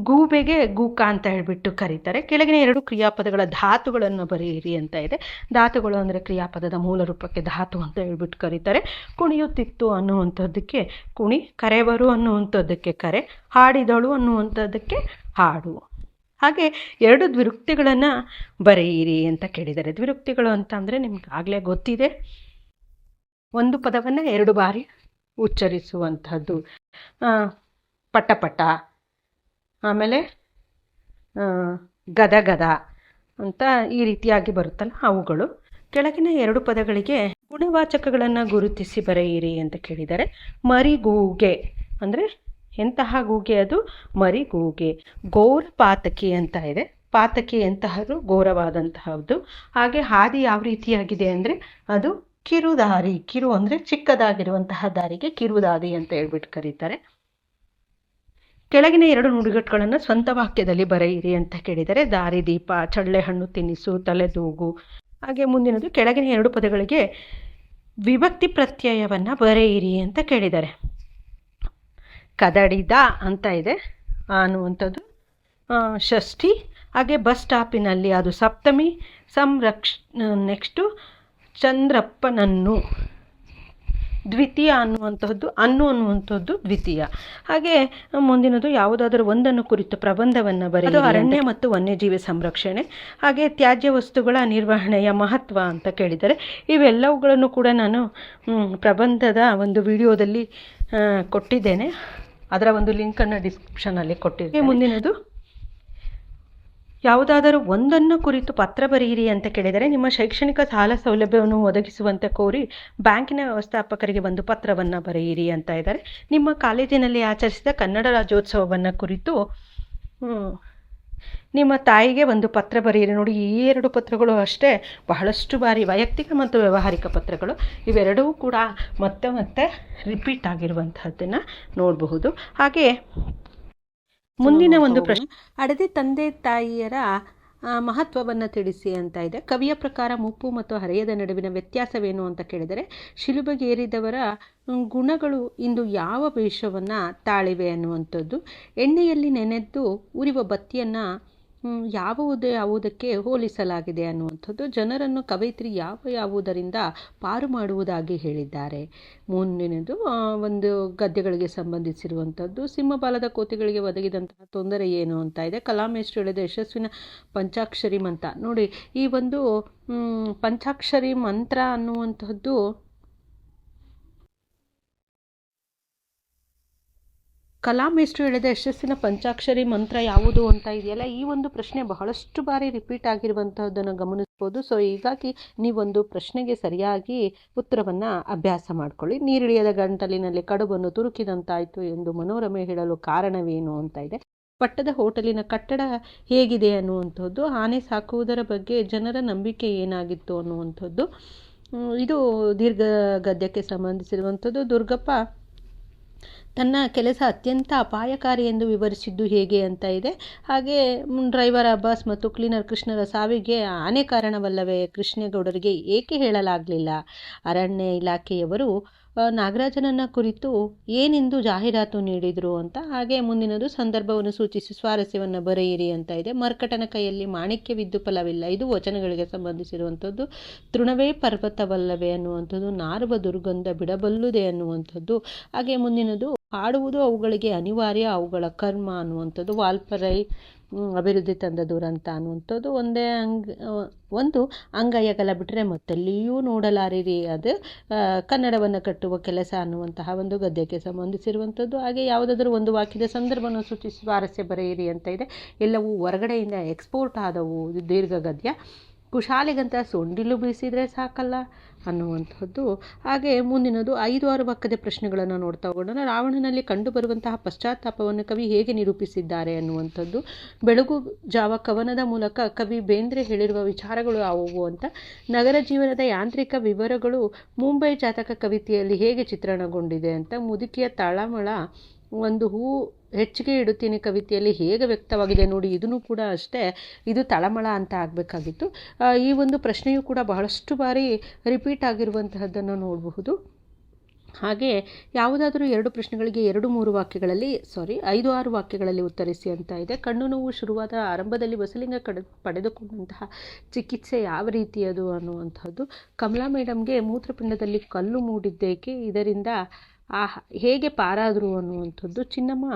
ಗೂಬೆಗೆ ಗೂಕ ಅಂತ ಹೇಳಿಬಿಟ್ಟು ಕರೀತಾರೆ. ಕೆಳಗಿನ ಎರಡು ಕ್ರಿಯಾಪದಗಳ ಧಾತುಗಳನ್ನು ಬರೆಯಿರಿ ಅಂತ ಇದೆ. ಧಾತುಗಳು ಅಂದರೆ ಕ್ರಿಯಾಪದದ ಮೂಲ ರೂಪಕ್ಕೆ ಧಾತು ಅಂತ ಹೇಳ್ಬಿಟ್ಟು ಕರೀತಾರೆ. ಕುಣಿಯುತ್ತಿತ್ತು ಅನ್ನುವಂಥದ್ದಕ್ಕೆ ಕುಣಿ, ಕರೆವರು ಅನ್ನುವಂಥದ್ದಕ್ಕೆ ಕರೆ, ಹಾಡಿದಳು ಅನ್ನುವಂಥದ್ದಕ್ಕೆ ಹಾಡು. ಹಾಗೆ ಎರಡು ದ್ವಿರುಕ್ತಿಗಳನ್ನು ಬರೆಯಿರಿ ಅಂತ ಕೇಳಿದ್ದಾರೆ. ದ್ವಿರುಕ್ತಿಗಳು ಅಂತ ಅಂದರೆ ನಿಮ್ಗೆ ಆಗಲೇ ಗೊತ್ತಿದೆ. ಒಂದು ಪದವನ್ನು ಎರಡು ಬಾರಿ ಉಚ್ಚರಿಸುವಂಥದ್ದು. ಪಟ ಆಮೇಲೆ ಗದ ಗದ ಅಂತ ಈ ರೀತಿಯಾಗಿ ಬರುತ್ತಲ್ಲ ಅವುಗಳು. ಕೆಳಗಿನ ಎರಡು ಪದಗಳಿಗೆ ಗುಣವಾಚಕಗಳನ್ನು ಗುರುತಿಸಿ ಬರೆಯಿರಿ ಅಂತ ಕೇಳಿದ್ದಾರೆ ಮರಿಗೂಗೆ ಅಂದರೆ ಎಂತಹ ಗೂಗೆ ಅದು? ಮರಿ ಗೂಗೆ ಘೋರ ಪಾತಕಿ ಅಂತ ಇದೆ. ಪಾತಕಿ ಎಂತಹದ್ದು ಘೋರವಾದಂತಹದ್ದು. ಹಾಗೆ ಹಾದಿ ಯಾವ ರೀತಿಯಾಗಿದೆ ಅಂದರೆ, ಅದು ಕಿರುದಾರಿ. ಕಿರು ಅಂದರೆ ಚಿಕ್ಕದಾಗಿರುವಂತಹ ದಾರಿಗೆ ಕಿರುದಾರಿ ಅಂತ ಹೇಳ್ಬಿಟ್ಟು ಕರೀತಾರೆ. ಕೆಳಗಿನ ಎರಡು ನುಡಿಗಟ್ಟುಗಳನ್ನು ಸ್ವಂತ ವಾಕ್ಯದಲ್ಲಿ ಬರೆಯಿರಿ ಅಂತ ಕೇಳಿದರೆ ದಾರಿದೀಪ ಚಳ್ಳೆಹಣ್ಣು ತಿನಿಸು ತಲೆದೂಗು ಹಾಗೆ ಮುಂದಿನದು, ಕೆಳಗಿನ ಎರಡು ಪದಗಳಿಗೆ ವಿಭಕ್ತಿ ಪ್ರತ್ಯಯವನ್ನು ಬರೆಯಿರಿ ಅಂತ ಕೇಳಿದ್ದಾರೆ ಕದಡಿದ ಅಂತ ಇದೆ ಅನ್ನುವಂಥದ್ದು. ಷಷ್ಠಿ, ಹಾಗೆ ಬಸ್ ಸ್ಟಾಪಿನಲ್ಲಿ ಅದು ಸಪ್ತಮಿ, ಸಂರಕ್ಷ, ನೆಕ್ಸ್ಟು ಚಂದ್ರಪ್ಪನನ್ನು. ದ್ವಿತೀಯ ಅನ್ನುವಂಥದ್ದು ಅನ್ನು ಅನ್ನುವಂಥದ್ದು ದ್ವಿತೀಯ. ಹಾಗೆ ಮುಂದಿನದು ಯಾವುದಾದರೂ ಒಂದನ್ನು ಕುರಿತು ಪ್ರಬಂಧವನ್ನು ಬರೆದು ಅರಣ್ಯ ಮತ್ತು ವನ್ಯಜೀವಿ ಸಂರಕ್ಷಣೆ. ಹಾಗೆ ತ್ಯಾಜ್ಯ ವಸ್ತುಗಳ ನಿರ್ವಹಣೆಯ ಮಹತ್ವ ಅಂತ ಕೇಳಿದರೆ ಇವೆಲ್ಲವುಗಳನ್ನು ಕೂಡ ನಾನು ಪ್ರಬಂಧದ ಒಂದು ವಿಡಿಯೋದಲ್ಲಿ ಕೊಟ್ಟಿದ್ದೇನೆ. ಅದರ ಒಂದು ಲಿಂಕನ್ನು ಡಿಸ್ಕ್ರಿಪ್ಷನಲ್ಲಿ ಕೊಟ್ಟಿದ್ದೆ ಮುಂದಿನದು ಯಾವುದಾದರೂ ಒಂದನ್ನು ಕುರಿತು ಪತ್ರ ಬರೆಯಿರಿ ಅಂತ ಕೇಳಿದರೆ ನಿಮ್ಮ ಶೈಕ್ಷಣಿಕ ಸಾಲ ಸೌಲಭ್ಯವನ್ನು ಒದಗಿಸುವಂತೆ ಕೋರಿ ಬ್ಯಾಂಕಿನ ವ್ಯವಸ್ಥಾಪಕರಿಗೆ ಒಂದು ಪತ್ರವನ್ನು ಬರೆಯಿರಿ ಅಂತ ಇದ್ದಾರೆ. ನಿಮ್ಮ ಕಾಲೇಜಿನಲ್ಲಿ ಆಚರಿಸಿದ ಕನ್ನಡ ರಾಜ್ಯೋತ್ಸವವನ್ನು ಕುರಿತು ನಿಮ್ಮ ತಾಯಿಗೆ ಒಂದು ಪತ್ರ ಬರೆಯಿರಿ. ನೋಡಿ, ಈ ಎರಡು ಪತ್ರಗಳು ಅಷ್ಟೇ, ಬಹಳಷ್ಟು ಬಾರಿ ವೈಯಕ್ತಿಕ ಮತ್ತು ವ್ಯವಹಾರಿಕ ಪತ್ರಗಳು. ಇವೆರಡೂ ಕೂಡ ಮತ್ತೆ ಮತ್ತೆ ರಿಪೀಟ್ ಆಗಿರುವಂತಹದ್ದನ್ನು ನೋಡಬಹುದು. ಹಾಗೆ ಮುಂದಿನ ಒಂದು ಪ್ರಶ್ನೆ. ಅಡದೆ ತಂದೆ ತಾಯಿಯರ ಮಹತ್ವವನ್ನು ತಿಳಿಸಿ ಅಂತ ಇದೆ. ಕವಿಯ ಪ್ರಕಾರ ಮುಪ್ಪು ಮತ್ತು ಹರೆಯದ ನಡುವಿನ ವ್ಯತ್ಯಾಸವೇನು ಅಂತ ಕೇಳಿದರೆ ಶಿಲುಬಗೇರಿದವರ ಗುಣಗಳು ಇಂದು ಯಾವ ವೇಷವನ್ನು ತಾಳಿವೆ ಅನ್ನುವಂಥದ್ದು. ಎಣ್ಣೆಯಲ್ಲಿ ನೆನೆದ್ದು ಉರಿವ ಬತ್ತಿಯನ್ನು ಯಾವುದೇ ಯಾವುದಕ್ಕೆ ಹೋಲಿಸಲಾಗಿದೆ ಅನ್ನುವಂಥದ್ದು ಜನರನ್ನು ಕವಯಿತ್ರಿ ಯಾವ ಯಾವುದರಿಂದ ಪಾರು ಮಾಡುವುದಾಗಿ ಹೇಳಿದ್ದಾರೆ. ಮುಂದಿನದು ಒಂದು ಗದ್ಯಗಳಿಗೆ ಸಂಬಂಧಿಸಿರುವಂಥದ್ದು ಸಿಂಹಬಾಲದ ಕೋತಿಗಳಿಗೆ ಒದಗಿದಂತಹ ತೊಂದರೆ ಏನು ಅಂತ ಇದೆ. ಕಲಾಮೇಶ್ವರಿ ಹೇಳಿದ ಯಶಸ್ವಿನ ಪಂಚಾಕ್ಷರಿ ಮಂತ್ರ. ನೋಡಿ, ಈ ಒಂದು ಪಂಚಾಕ್ಷರಿ ಮಂತ್ರ ಅನ್ನುವಂಥದ್ದು ಕಲಾಮೇಷ್ಟ್ರು ಹೇಳಿದ, ಯಶಸ್ಸಿನ ಪಂಚಾಕ್ಷರಿ ಮಂತ್ರ ಯಾವುದು ಅಂತ ಇದೆಯಲ್ಲ, ಈ ಒಂದು ಪ್ರಶ್ನೆ ಬಹಳಷ್ಟು ಬಾರಿ ರಿಪೀಟ್ ಆಗಿರುವಂತಹದ್ದನ್ನು ಗಮನಿಸ್ಬೋದು. ಸೊ ಹೀಗಾಗಿ ನೀವೊಂದು ಪ್ರಶ್ನೆಗೆ ಸರಿಯಾಗಿ ಉತ್ತರವನ್ನು ಅಭ್ಯಾಸ ಮಾಡಿಕೊಳ್ಳಿ. ನೀರಿಳಿಯದ ಗಂಟಲಿನಲ್ಲಿ ಕಡುಬನ್ನು ತುರುಕಿದಂತಾಯಿತು ಎಂದು ಮನೋರಮೆ ಹೇಳಲು ಕಾರಣವೇನು ಅಂತ ಇದೆ. ಪಟ್ಟದ ಹೋಟೆಲಿನ ಕಟ್ಟಡ ಹೇಗಿದೆ ಅನ್ನುವಂಥದ್ದು, ಆನೆ ಸಾಕುವುದರ ಬಗ್ಗೆ ಜನರ ನಂಬಿಕೆ ಏನಾಗಿತ್ತು ಅನ್ನುವಂಥದ್ದು ಇದು ದೀರ್ಘ ಗದ್ಯಕ್ಕೆ ಸಂಬಂಧಿಸಿರುವಂಥದ್ದು. ದುರ್ಗಪ್ಪ ತನ್ನ ಕೆಲಸ ಅತ್ಯಂತ ಅಪಾಯಕಾರಿ ಎಂದು ವಿವರಿಸಿದ್ದು ಹೇಗೆ ಅಂತ ಇದೆ. ಹಾಗೆ ಡ್ರೈವರ್ ಅಬ್ಬಾಸ್ ಮತ್ತು ಕ್ಲೀನರ್ ಕೃಷ್ಣರ ಸಾವಿಗೆ ಆನೆ ಕಾರಣವಲ್ಲವೇ ಕೃಷ್ಣೇಗೌಡರಿಗೆ ಏಕೆ ಹೇಳಲಾಗಲಿಲ್ಲ? ಅರಣ್ಯ ಇಲಾಖೆಯವರು ನಾಗರಾಜನನ್ನ ಕುರಿತು ಏನೆಂದು ಜಾಹೀರಾತು ನೀಡಿದರು ಅಂತ ಹಾಗೆ ಮುಂದಿನದು ಸಂದರ್ಭವನ್ನು ಸೂಚಿಸಿ ಸ್ವಾರಸ್ಯವನ್ನು ಬರೆಯಿರಿ ಅಂತ ಇದೆ. ಮರ್ಕಟನ ಕೈಯಲ್ಲಿ ಮಾಣಿಕ್ಯವಿದ್ದು ಫಲವಿಲ್ಲ ಇದು ವಚನಗಳಿಗೆ ಸಂಬಂಧಿಸಿರುವಂಥದ್ದು. ತೃಣವೇ ಪರ್ವತವಲ್ಲವೇ ಅನ್ನುವಂಥದ್ದು, ನಾರುವ ದುರ್ಗಂಧ ಬಿಡಬಲ್ಲುದೆ ಅನ್ನುವಂಥದ್ದು. ಹಾಗೆ ಮುಂದಿನದು, ಹಾಡುವುದು ಅವುಗಳಿಗೆ ಅನಿವಾರ್ಯ, ಅವುಗಳ ಕರ್ಮ ಅನ್ನುವಂಥದ್ದು. ವಾಲ್ಪರೈ ಅಭಿವೃದ್ಧಿ ತಂದ ದುರಂತ ಅನ್ನುವಂಥದ್ದು ಒಂದೇ ಅಂಗ ಒಂದು ಅಂಗೈಯಗಲ ಬಿಟ್ಟರೆ ಮತ್ತೆಲ್ಲಿಯೂ ನೋಡಲಾರಿರಿ. ಅದು ಕನ್ನಡವನ್ನು ಕಟ್ಟುವ ಕೆಲಸ ಅನ್ನುವಂತಹ ಒಂದು ಗದ್ಯಕ್ಕೆ ಸಂಬಂಧಿಸಿರುವಂಥದ್ದು. ಹಾಗೆ ಯಾವುದಾದ್ರೂ ಒಂದು ವಾಕ್ಯದ ಸಂದರ್ಭವನ್ನು ಸೂಚಿಸಿ ಸ್ವಾರಸ್ಯ ಬರೆಯಿರಿ ಅಂತ ಇದೆ. ಎಲ್ಲವೂ ಹೊರಗಡೆಯಿಂದ ಎಕ್ಸ್ಪೋರ್ಟ್ ಆದವು. ದೀರ್ಘ ಗದ್ಯ. ಕುಶಾಲಿಗಂತ ಸೊಂಡಿಲು ಬೀಸಿದರೆ ಸಾಕಲ್ಲ. ಅನ್ನುವಂಥದ್ದು. ಹಾಗೆ ಮುಂದಿನದು ಐದು ಆರು ಪಕ್ಕದ ಪ್ರಶ್ನೆಗಳನ್ನು ನೋಡ್ತಾ ಹೋಗೋಣ. ರಾವಣನಲ್ಲಿ ಕಂಡುಬರುವಂತಹ ಪಶ್ಚಾತ್ತಾಪವನ್ನು ಕವಿ ಹೇಗೆ ನಿರೂಪಿಸಿದ್ದಾರೆ ಅನ್ನುವಂಥದ್ದು. ಬೆಳಗು ಜಾವ ಕವನದ ಮೂಲಕ ಕವಿ ಬೇಂದ್ರೆ ಹೇಳಿರುವ ವಿಚಾರಗಳು ಯಾವುವು ಅಂತ. ನಗರ ಜೀವನದ ಯಾಂತ್ರಿಕ ವಿವರಗಳು ಮುಂಬೈ ಜಾತಕ ಕವಿತೆಯಲ್ಲಿ ಹೇಗೆ ಚಿತ್ರಣಗೊಂಡಿದೆ ಅಂತ. ಮುದುಕಿಯ ತಳಮಳ, ಒಂದು ಹೂ ಹೆಚ್ಚಿಗೆ ಇಡುತ್ತೀನಿ ಕವಿತೆಯಲ್ಲಿ ಹೇಗೆ ವ್ಯಕ್ತವಾಗಿದೆ ನೋಡಿ, ಇದನ್ನು ಕೂಡ ಅಷ್ಟೇ, ಇದು ತಳಮಳ ಅಂತ ಆಗಬೇಕಾಗಿತ್ತು. ಈ ಒಂದು ಪ್ರಶ್ನೆಯು ಕೂಡ ಬಹಳಷ್ಟು ಬಾರಿ ರಿಪೀಟ್ ಆಗಿರುವಂತಹದ್ದನ್ನು ನೋಡಬಹುದು. ಹಾಗೆ ಯಾವುದಾದರೂ ಎರಡು ಪ್ರಶ್ನೆಗಳಿಗೆ ಎರಡು ಮೂರು ವಾಕ್ಯಗಳಲ್ಲಿ ಸಾರಿ ಐದು ಆರು ವಾಕ್ಯಗಳಲ್ಲಿ ಉತ್ತರಿಸಿ ಅಂತ ಇದೆ. ಕಣ್ಣು ನೋವು ಶುರುವಾದ ಆರಂಭದಲ್ಲಿ ಬಸಲಿಂಗ ಕಡೆ, ಪಡೆದುಕೊಂಡಂತಹ ಚಿಕಿತ್ಸೆ ಯಾವ ರೀತಿಯದು ಅನ್ನುವಂಥದ್ದು. ಕಮಲಾ ಮೇಡಮ್ಗೆ ಮೂತ್ರಪಿಂಡದಲ್ಲಿ ಕಲ್ಲು ಮೂಡಿದ್ದೇಕೆ? ಇದರಿಂದ ಆ ಹೇಗೆ ಪಾರಾದರು ಅನ್ನುವಂಥದ್ದು ಚಿನ್ನಮ್ಮ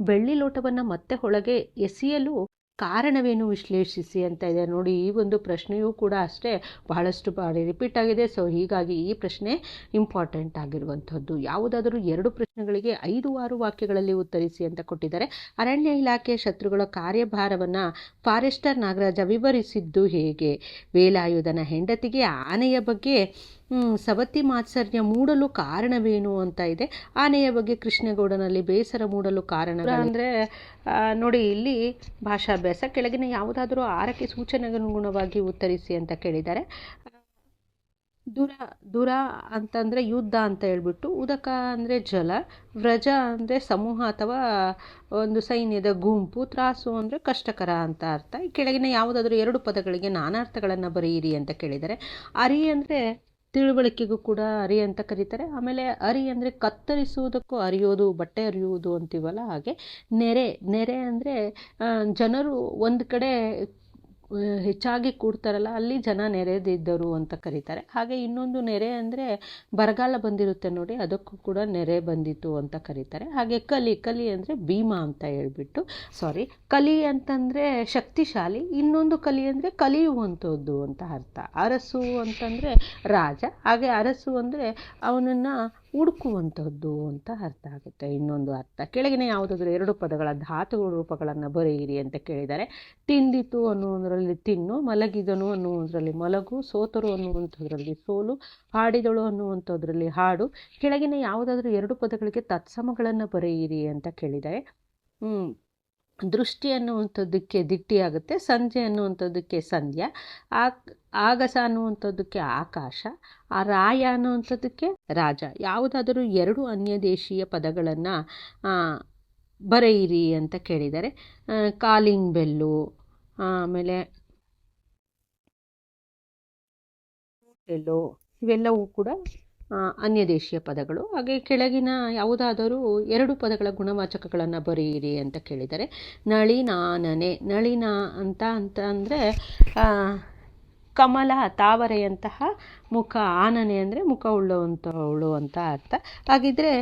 ಬೆಳ್ಳಿ ಲೋಟವನ್ನು ಮತ್ತೆ ಒಳಗೆ ಎಸೆಯಲು ಕಾರಣವೇನು ವಿಶ್ಲೇಷಿಸಿ ಅಂತ ಇದೆ. ನೋಡಿ, ಈ ಒಂದು ಪ್ರಶ್ನೆಯೂ ಕೂಡ ಅಷ್ಟೇ ಬಹಳಷ್ಟು ಬಾರಿ ರಿಪೀಟ್ ಆಗಿದೆ. ಸೊ ಹೀಗಾಗಿ ಈ ಪ್ರಶ್ನೆ ಇಂಪಾರ್ಟೆಂಟ್ ಆಗಿರುವಂಥದ್ದು. ಯಾವುದಾದರೂ ಎರಡು ಪ್ರಶ್ನೆಗಳಿಗೆ ಐದು, ಆರು ವಾಕ್ಯಗಳಲ್ಲಿ ಉತ್ತರಿಸಿ ಅಂತ ಕೊಟ್ಟಿದ್ದಾರೆ. ಅರಣ್ಯ ಇಲಾಖೆಯ ಶತ್ರುಗಳ ಕಾರ್ಯಭಾರವನ್ನು ಫಾರೆಸ್ಟರ್ ನಾಗರಾಜ ವಿವರಿಸಿದ್ದು ಹೇಗೆ? ವೇಲಾಯುಧನ ಹೆಂಡತಿಗೆ ಆನೆಯ ಬಗ್ಗೆ ಸವತಿ ಮಾತ್ಸರ್ಯ ಮೂಡಲು ಕಾರಣವೇನು ಅಂತ ಇದೆ. ಆನೆಯ ಬಗ್ಗೆ ಕೃಷ್ಣೇಗೌಡನಲ್ಲಿ ಬೇಸರ ಮೂಡಲು ಕಾರಣ ಅಂದರೆ ನೋಡಿ, ಇಲ್ಲಿ ಭಾಷಾಭ್ಯಾಸ, ಕೆಳಗಿನ ಯಾವುದಾದರೂ ಆರಕ್ಕೆ ಸೂಚನೆಗನುಗುಣವಾಗಿ ಉತ್ತರಿಸಿ ಅಂತ ಕೇಳಿದ್ದಾರೆ. ದುರ ದುರ ಅಂತಂದರೆ ಯುದ್ಧ ಅಂತ ಹೇಳ್ಬಿಟ್ಟು, ಉದಕ ಅಂದರೆ ಜಲ, ವ್ರಜ ಅಂದರೆ ಸಮೂಹ ಅಥವಾ ಒಂದು ಸೈನ್ಯದ ಗುಂಪು, ತ್ರಾಸು ಅಂದರೆ ಕಷ್ಟಕರ ಅಂತ ಅರ್ಥ. ಈ ಕೆಳಗಿನ ಯಾವುದಾದ್ರೂ ಎರಡು ಪದಗಳಿಗೆ ನಾನಾರ್ಥಗಳನ್ನು ಬರೆಯಿರಿ ಅಂತ ಕೇಳಿದ್ದಾರೆ. ಅರಿ ಅಂದರೆ ತಿಳುವಳಿಕೆಗೂ ಕೂಡ ಅರಿ ಅಂತ ಕರೀತಾರೆ. ಆಮೇಲೆ ಅರಿ ಅಂದರೆ ಕತ್ತರಿಸುವುದಕ್ಕೂ ಅರಿಯೋದು, ಬಟ್ಟೆ ಅರಿಯುವುದು ಅಂತೀವಲ್ಲ ಹಾಗೆ ನೆರೆ ನೆರೆ ಅಂದರೆ ಜನರು ಒಂದು ಕಡೆ ಹೆಚ್ಚಾಗಿ ಕೂಡ್ತಾರಲ್ಲ, ಅಲ್ಲಿ ಜನ ನೆರೆದಿದ್ದರು ಅಂತ ಕರೀತಾರೆ. ಹಾಗೆ ಇನ್ನೊಂದು ನೆರೆ ಅಂದರೆ ಬರಗಾಲ ಬಂದಿರುತ್ತೆ ನೋಡಿ, ಅದಕ್ಕೂ ಕೂಡ ನೆರೆ ಬಂದಿತ್ತು ಅಂತ ಕರೀತಾರೆ. ಹಾಗೆ ಕಲಿ ಕಲಿ ಅಂದರೆ ಭೀಮ ಅಂತ ಹೇಳ್ಬಿಟ್ಟು ಸಾರಿ ಕಲಿ ಅಂತಂದರೆ ಶಕ್ತಿಶಾಲಿ, ಇನ್ನೊಂದು ಕಲಿ ಅಂದರೆ ಕಲಿಯುವಂಥದ್ದು ಅಂತ ಅರ್ಥ. ಅರಸು ಅಂತಂದರೆ ರಾಜ, ಹಾಗೆ ಅರಸು ಅಂದರೆ ಅವನನ್ನು ಹುಡುಕುವಂಥದ್ದು ಅಂತ ಅರ್ಥ ಆಗುತ್ತೆ. ಇನ್ನೊಂದು ಅರ್ಥ. ಕೆಳಗಿನ ಯಾವುದಾದ್ರೂ ಎರಡು ಪದಗಳ ಧಾತು ರೂಪಗಳನ್ನು ಬರೆಯಿರಿ ಅಂತ ಕೇಳಿದ್ದಾರೆ. ತಿಂದಿತು ಅನ್ನುವುದರಲ್ಲಿ ತಿನ್ನು, ಮಲಗಿದನು ಅನ್ನುವುದರಲ್ಲಿ ಮಲಗು, ಸೋತರು ಅನ್ನುವಂಥದ್ರಲ್ಲಿ ಸೋಲು, ಹಾಡಿದಳು ಅನ್ನುವಂಥದ್ರಲ್ಲಿ ಹಾಡು. ಕೆಳಗಿನ ಯಾವುದಾದ್ರೂ ಎರಡು ಪದಗಳಿಗೆ ತತ್ಸಮಗಳನ್ನು ಬರೆಯಿರಿ ಅಂತ ಕೇಳಿದ್ದಾರೆ. ದೃಷ್ಟಿ ಅನ್ನುವಂಥದ್ದಕ್ಕೆ ದಿಟ್ಟಿ ಆಗುತ್ತೆ, ಸಂಜೆ ಅನ್ನುವಂಥದ್ದಕ್ಕೆ ಸಂಧ್ಯಾ ಆಗಸ ಅನ್ನುವಂಥದ್ದಕ್ಕೆ ಆಕಾಶ, ಆ ರಾಯ ಅನ್ನುವಂಥದ್ದಕ್ಕೆ ರಾಜ. ಯಾವುದಾದರೂ ಎರಡು ಅನ್ಯ ದೇಶೀಯ ಪದಗಳನ್ನು ಬರೆಯಿರಿ ಅಂತ ಕೇಳಿದ್ದಾರೆ ಕಾಲಿಂಗ್ ಬೆಲ್ಲು, ಆಮೇಲೆ ಬೆಲ್ಲು, ಇವೆಲ್ಲವೂ ಕೂಡ ಅನ್ಯ ದೇಶೀಯ ಪದಗಳು. ಹಾಗೆ ಕೆಳಗಿನ ಯಾವುದಾದರೂ ಎರಡು ಪದಗಳ ಗುಣವಾಚಕಗಳನ್ನು ಬರೆಯಿರಿ ಅಂತ ಕೇಳಿದ್ದಾರೆ ನಳಿನಾನನೆ ನಳಿನ ಅಂತ ಅಂತ ಅಂದರೆ ಕಮಲ, ತಾವರೆಯಂತಹ ಮುಖ ಆನನೆ ಅಂದರೆ ಮುಖ ಉಳ್ಳುವಂಥವಳು ಅಂತ ಅರ್ಥ. ಹಾಗಿದ್ರೆ